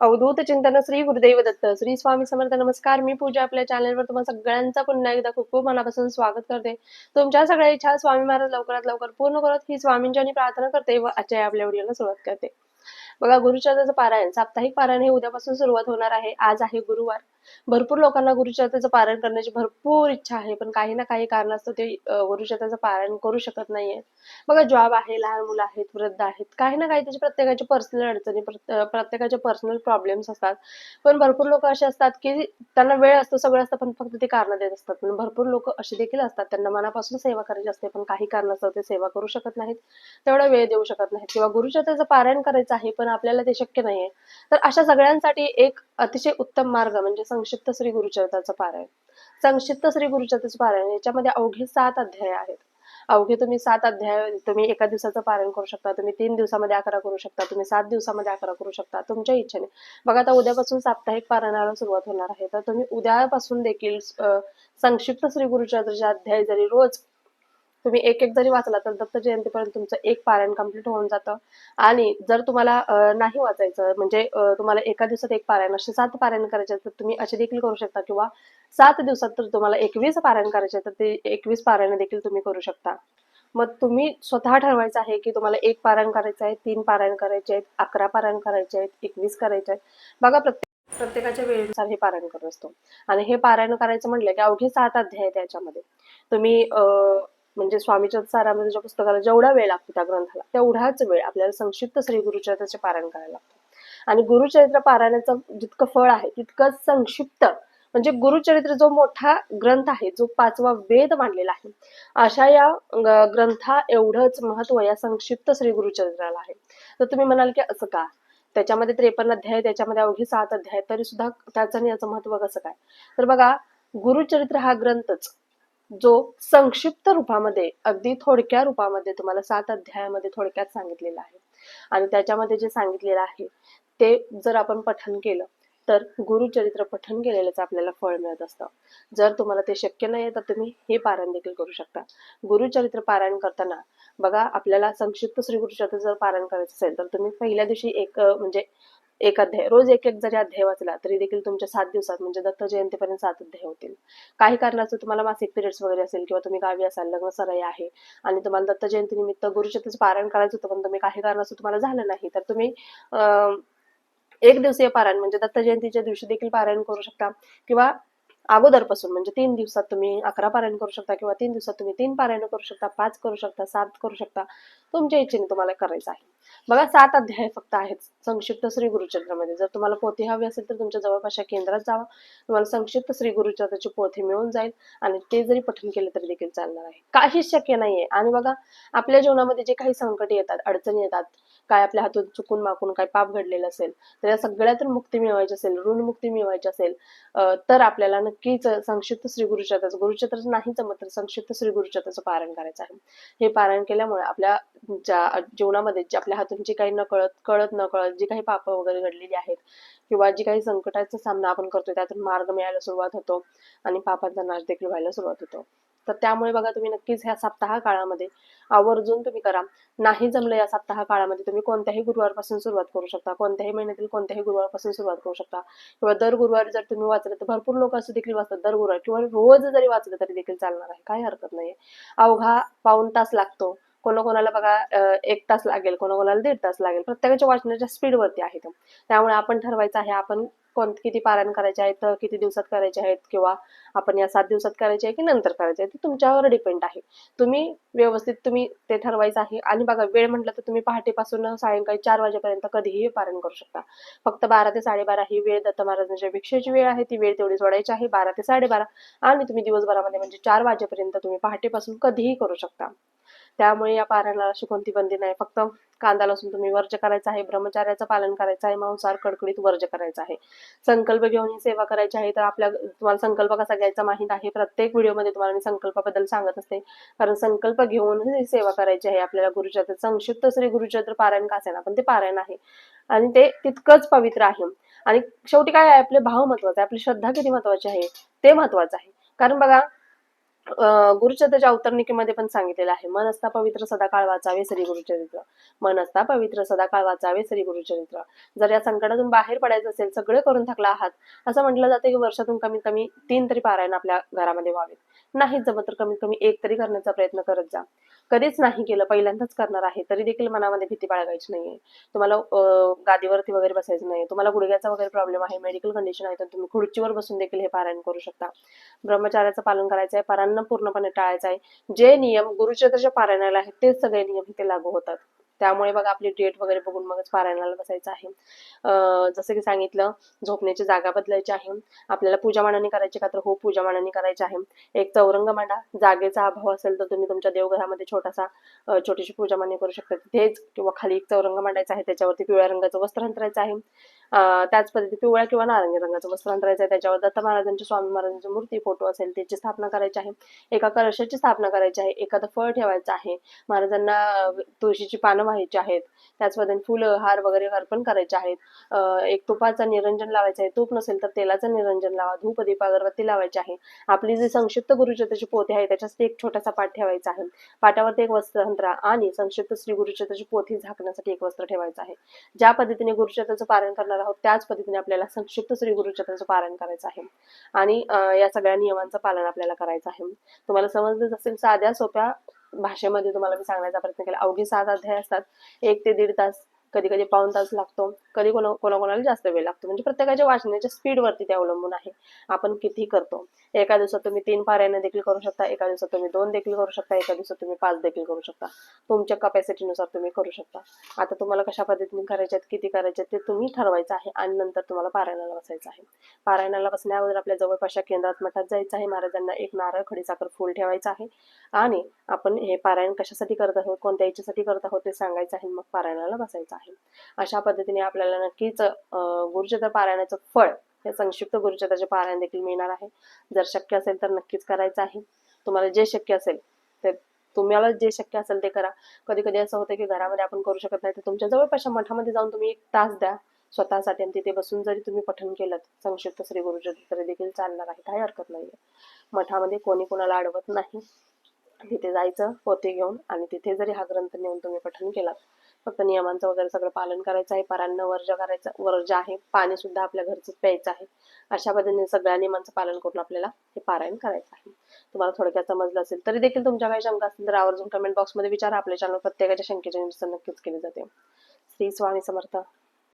अवधूत चिंतन श्री गुरुदेव दत्त श्री स्वामी समर्थ नमस्कार. मी पूजा आपल्या चॅनलवर तुम्हाला सगळ्यांचा पुन्हा एकदा खूप खूप मनापासून स्वागत करते. तुमच्या सगळ्या इच्छा स्वामी महाराज लवकरात लवकर पूर्ण करत ही स्वामींच्या प्रार्थना करते व आजच्या आपल्या व्हिडिओला सुरुवात करते. बघा गुरुचंद्राचं पारायण साप्ताहिक पारायण हे उद्यापासून सुरुवात होणार आहे. आज आहे गुरुवार. भरपूर लोकांना गुरुचरित्राचं पारायण करण्याची भरपूर इच्छा आहे पण काही ना काही कारणास्तव ते गुरुचरित्राचं पारायण करू शकत नाहीये. बघा जॉब आहे लहान मुलं आहेत वृद्ध आहेत काही ना काही त्याचे प्रत्येकाचे पर्सनल अडचणी प्रत्येकाचे पर्सनल प्रॉब्लेम्स असतात. पण भरपूर लोक असे असतात की त्यांना वेळ असतो सगळं असतं पण फक्त ते कारण देत असतात. पण भरपूर लोक असे देखील असतात त्यांना मनापासून सेवा करायची असते पण काही कारणास्तव ते सेवा करू शकत नाहीत तेवढा वेळ देऊ शकत नाहीत. किंवा गुरुचरित्राचं पारायण करायचं आहे पण आपल्याला ते शक्य नाहीये. तर अशा सगळ्यांसाठी एक अतिशय उत्तम मार्ग म्हणजे संक्षिप्त श्री गुरुचरित्राचं पारायण. संक्षिप्त श्री गुरुचरित्राचं पारायण याच्यामध्ये अवघे सात अध्याय आहेत. अवघे तुम्ही सात अध्याय तुम्ही एका दिवसाचं पारायण करू शकता तुम्ही तीन दिवसामध्ये अकरा करू शकता तुम्ही सात दिवसामध्ये अकरा करू शकता तुमच्या इच्छेने. बघा आता उद्यापासून साप्ताहिक पारायणाला सुरुवात होणार आहे. तर तुम्ही उद्यापासून देखील संक्षिप्त श्री गुरुचरित्राचे अध्याय जरी रोज तुम्ही एक एक जरी वाचला तर दत्त जयंतीपर्यंत तुमचं एक पारायण कंप्लीट होऊन जातं. आणि जर तुम्हाला नाही वाचायचं म्हणजे तुम्हाला एका दिवसात एक पारायण असे सात पारायण करायचे तर तुम्ही असे देखील करू शकता किंवा सात दिवसात तर तुम्हाला एकवीस पारायण करायचे तर ते एकवीस पारायण देखील तुम्ही करू शकता. मग तुम्ही स्वतः ठरवायचं आहे की तुम्हाला एक पारायण करायचं आहे तीन पारायण करायचे आहेत अकरा पारायण करायचे आहेत एकवीस करायचे आहेत. बघा प्रत्येक प्रत्येकाच्या वेळेनुसार हे पारायण करत असतो. आणि हे पारायण करायचं म्हटलं की अवघे सात अध्याय आहेत त्याच्यामध्ये तुम्ही अं, म्हणजे स्वामीच्या सारामृतच्या पुस्तकाला जेवढा वेळ लागतो त्या ग्रंथाला तेवढाच वेळ आपल्याला संक्षिप्त श्री गुरुचरित्राचे पारायण करायला लागतं. आणि गुरुचरित्र पारायणाचं जितकं फळ आहे तितकंच संक्षिप्त. म्हणजे गुरुचरित्र जो मोठा ग्रंथ आहे जो पाचवा वेद मानलेला आहे अशा या ग्रंथा एवढंच महत्त्व या संक्षिप्त श्री गुरुचरित्राला आहे. तर तुम्ही म्हणाल की असं का? त्याच्यामध्ये त्रेपन्न अध्याय त्याच्यामध्ये अवघे सात अध्याय तरी सुद्धा त्याचं आणि याचं महत्त्व कसं काय? तर बघा गुरुचरित्र हा ग्रंथच. जो संक्षिप्त रूपामध्ये अगदी थोडक्या रूपामध्ये तुम्हाला सात अध्यायामध्ये थोडक्यात सांगितलेला आहे. आणि त्याच्यामध्ये जे सांगितलेलं आहे ते जर आपण पठन केलं तर गुरुचरित्र पठन केलेलंच आपल्याला फळ मिळत असतं. जर तुम्हाला ते शक्य नाही तर तुम्ही हे पारायण देखील करू शकता. गुरुचरित्र पारायण करताना बघा आपल्याला संक्षिप्त श्री गुरुचरित्र जर पारायण करायचं असेल तर तुम्ही पहिल्या दिवशी एक म्हणजे एक अध्याय. रोज एक एक जरी अध्याय वाचला तरी देखील तुमच्या सात दिवसात म्हणजे दत्त जयंतीपर्यंत सात अध्याय होतील. काही कारणास्तव तुम्हाला मासिक पिरियड्स वगैरे असेल किंवा तुम्ही गावी असाल लग्न सराई आहे आणि तुम्हाला दत्त जयंती निमित्त गुरुचरित्राचं पारायण करायचं होतं पण तुम्ही काही कारणाचं तुम्हाला झालं नाही तर तुम्ही अं, एक दिवसीय पारायण म्हणजे दत्त जयंतीच्या दिवशी देखील पारायण करू शकता. किंवा अगोदरपासून म्हणजे तीन दिवसात तुम्ही अकरा पारायण करू शकता किंवा तीन दिवसात तुम्ही तीन पारायण करू शकता पाच करू शकता सात करू शकता तुमच्या इच्छेने तुम्हाला करायचं आहे. बघा सात अध्याय फक्त आहेत. संक्षिप्त श्री गुरुचंद्रामध्ये. जर तुम्हाला पोथी हवी असेल तर तुमच्या जवळपासच्या केंद्रात जावा. तुम्हाला संक्षिप्त श्री गुरुचंद्राची पोथी मिळून जाईल आणि ते जरी पठण केलं तरी देखील चालणार आहे. काहीच शक्य नाहीये. आणि बघा आपल्या जीवनामध्ये जे काही संकट येतात अडचणी येतात काय आपल्या हातून चुकून माकून काय पाप घडलेलं असेल तर या सगळ्यातून मुक्ती मिळवायची असेल ऋण मुक्ती मिळवायची असेल तर आपल्याला नक्कीच संक्षिप्त श्री गुरुचरित्राचं गुरुचरित्राचं नाही जमत तर संक्षिप्त श्री गुरुचरित्राचं पारायण करायचं आहे. हे पारायण केल्यामुळे आपल्या ज्या जीवनामध्ये जे आपल्या हातून जी काही नकळत कळत नकळत जी काही पाप वगैरे घडलेली आहेत किंवा जी काही संकटाचा सामना आपण करतोय त्यातून मार्ग मिळायला सुरुवात होतो आणि पापांचा नाश देखील व्हायला सुरुवात होतो. तर त्यामुळे बघा तुम्ही नक्कीच ह्या सप्ताह काळामध्ये आवर्जून तुम्ही करा. नाही जमलं या सप्ताह काळामध्ये तुम्ही कोणत्याही गुरुवारपासून सुरुवात करू शकता. कोणत्याही महिन्यातील कोणत्याही गुरुवारपासून सुरुवात करू शकता. किंवा दर गुरुवारी जर तुम्ही वाचलं तर भरपूर लोक असं देखील वाचतात दर गुरुवार किंवा रोज जरी वाचलं तरी देखील चालणार आहे. काही हरकत नाहीये. अवघा पाऊन तास लागतो. कोणाकोणाला बघा एक तास लागेल कोणाकोणाला दीड तास लागेल. प्रत्येकाच्या वाचनाच्या स्पीडवरती आहे त्यामुळे आपण ठरवायचं आहे आपण कोण किती पारायण करायचे आहेत किती दिवसात करायचे आहेत किंवा आपण या सात दिवसात करायचे आहे की नंतर करायचे आहे ते तुमच्यावर डिपेंड आहे. तुम्ही व्यवस्थित तुम्ही ते ठरवायचं आहे. आणि बघा वेळ म्हटलं तर तुम्ही पहाटेपासून सायंकाळी चार वाजेपर्यंत कधीही पारायण करू शकता. फक्त बारा ते साडेबारा ही वेळ दत्त महाराजांच्या भिक्षेची वेळ आहे ती वेळ तेवढी सोडायची आहे. बारा ते साडेबारा. आणि तुम्ही दिवसभरामध्ये म्हणजे चार वाजेपर्यंत तुम्ही पहाटेपासून कधीही करू शकता. त्यामुळे या पारायणाला अशी कोणती बंदी नाही. फक्त कांदा लसून तुम्ही वर्ज करायचा आहे ब्रह्मचार्याचं पालन करायचं आहे मांसाहार कडकडीत वर्ज करायचा आहे. संकल्प घेऊन ही सेवा करायची आहे तर आपल्या तुम्हाला संकल्प कसा घ्यायचा माहीत आहे. प्रत्येक व्हिडिओमध्ये तुम्हाला मी संकल्पाबद्दल सांगत असते. कारण संकल्प घेऊन ही सेवा करायची आहे आपल्याला गुरुचरित्र. संक्षिप्त श्री गुरुचरित्र पारायण का असेना पण ते पारायण आहे. आणि ते तितकंच पवित्र आहे. आणि शेवटी काय आहे? आपले भाव महत्त्वाचे आहे. आपली श्रद्धा किती महत्वाची आहे? ते महत्वाचं आहे. कारण बघा गुरुचरित्राच्या अवतरणिकेमध्ये पण सांगितलेलं आहे. मन असता पवित्र सदाकाळ वाचावे श्री गुरुचरित्र. मन असता पवित्र सदाकाळ वाचावे श्री गुरुचरित्र. जर या संकटातून बाहेर पडायचं असेल सगळे करून थकला आहात असं म्हटलं जातं की वर्षातून कमीत कमी तीन तरी पारायण आपल्या घरामध्ये व्हावेत. नाही जमत तर कमीत कमी एक तरी करण्याचा प्रयत्न करत जा. कधीच नाही केलं पहिल्यांदाच करणार आहे तरी देखील मनामध्ये भीती बाळगायची नाहीये. तुम्हाला अं, गादीवरती वगैरे बसायचं नाही तुम्हाला गुडघ्याचा वगैरे प्रॉब्लेम आहे मेडिकल कंडिशन आहे तर तुम्ही खुर्चीवर बसून देखील हे पारायण करू शकता. ब्रह्मचार्याचं पालन करायचं आहे पारायण पूर्णपणे टाळायचं आहे. जे नियम गुरुचरित्राच्या पारायणाला आहेत तेच सगळे नियम इथे लागू होतात. त्यामुळे बघा आपली डेट वगैरे बघून मगच पारायणाला बसायचं आहे. जसं की सांगितलं झोपण्याची जागा बदलायची आहे. आपल्याला पूजा मांडणी करायची का तर हो पूजा मांडणी करायची आहे. एक चौरंग मांडा जागेचा अभाव असेल तर तुम्ही तुमच्या देवघरामध्ये छोटासा छोटीशी पूजा मांडणी करू शकता. तिथेच किंवा खाली एक चौरंग मांडायचा आहे त्याच्यावरती पिवळ्या रंगाचं वस्त्र अंतरायचं आहे. त्याच पद्धती पिवळ्या किंवा नारंगी रंगाचं वस्त्र अंतरायचं आहे. त्याच्यावर दत्त महाराजांची स्वामी महाराजांची मूर्ती फोटो असेल त्याची स्थापना करायची आहे. एका कलशाची स्थापना करायची आहे. एखादं फळ ठेवायचं आहे. महाराजांना तुळशीची पानं व्हायचे आहेत. त्याचमध्ये फुलं हार वगैरे अर्पण करायचे आहेत. एक तुपाचं निरंजन लावायचं आहे. तूप नसेल तर तेलाचं निरंजन लावा. धूप दीप अगरबत्ती लावायची आहे. आपली जी संक्षिप्त गुरुचरित्राची पोथी आहे. त्याच्यासाठी एक छोटासा पाठ ठेवायचा आहे. पाठावरती एक वस्त्र अंतरा आणि संक्षिप्त श्री गुरुचरित्राची पोथी झाकण्यासाठी एक वस्त्र ठेवायचं आहे. ज्या पद्धतीने गुरुचरित्राचं पारण करणार आहोत त्याच पद्धतीने आपल्याला संक्षिप्त श्री गुरुचरित्राचं पारण करायचं आहे. आणि या सगळ्या नियमांचं पालन आपल्याला करायचं आहे. तुम्हाला समजलंच असेल साध्या सोप्या भाषेमध्ये तुम्हाला मी सांगण्याचा प्रयत्न केला. अवघे सात अध्याय असतात. एक ते दीड तास. कधी कधी पाऊण तास लागतो कधी कोणा कोणाकोणाला जास्त वेळ लागतो. म्हणजे प्रत्येकाच्या वाचण्याच्या स्पीडवरती ते अवलंबून आहे. आपण किती करतो. एका दिवसात तुम्ही तीन पारायण देखील करू शकता एका दिवसात तुम्ही दोन देखील करू शकता एका दिवसात तुम्ही पाच देखील करू शकता. तुमच्या कपॅसिटीनुसार तुम्ही करू शकता. आता तुम्हाला कशा पद्धतीने करायच्यात आहेत किती करायचे आहेत ते तुम्ही ठरवायचं आहे आणि नंतर तुम्हाला पारायणाला बसायचं आहे. पारायणाला बसण्या अगोदर आपल्या जवळपासच्या केंद्रात मठात जायचं आहे. महाराजांना एक नारळ खडीसाखर फूल ठेवायचं आहे. आणि आपण हे पारायण कशासाठी करत आहोत कोणत्या इच्छेसाठी करत आहोत ते सांगायचं आहे मग पारायणाला बसायचं आहे. अशा पद्धतीने आपल्याला नक्कीच गुरुचित्र पारायणाचं फळ हे संक्षिप्त गुरुचित्राचे पारायण देखील मिळणार आहे. जर शक्य असेल तर नक्कीच करायचं आहे. तुम्हाला जे शक्य असेल ते तुम्हाला जे शक्य असेल ते करा. कधी कधी असं होतं की घरामध्ये आपण करू शकत नाही तर तुमच्या जवळपासच्या मठामध्ये जाऊन तुम्ही एक तास द्या. स्वतःसाठी आणि तिथे बसून जरी तुम्ही पठन केलं संक्षिप्त श्री गुरुचित्र देखील चालणार आहे. काही हरकत नाही मठामध्ये कोणी कोणाला अडवत नाही. तिथे जायचं पोते घेऊन आणि तिथे जरी हा ग्रंथ नेऊन तुम्ही पठन केलात फक्त नियमांचं वगैरे सगळं पालन करायचं आहे. परांना वर्ज करायचं वर्ज आहे. पाणी सुद्धा आपल्या घरचंच प्यायचं आहे. अशा पद्धतीने सगळ्या नियमांचं पालन करून आपल्याला हे पारायण करायचं आहे. तुम्हाला थोडक्यात समजलं असेल तरी देखील तुमच्या काही शंका असतील तर आवर्जून कमेंट बॉक्समध्ये विचारा. आपल्या चॅनल प्रत्येकाच्या शंकेचे निरसन नक्कीच केले जाते. श्री स्वामी समर्थ.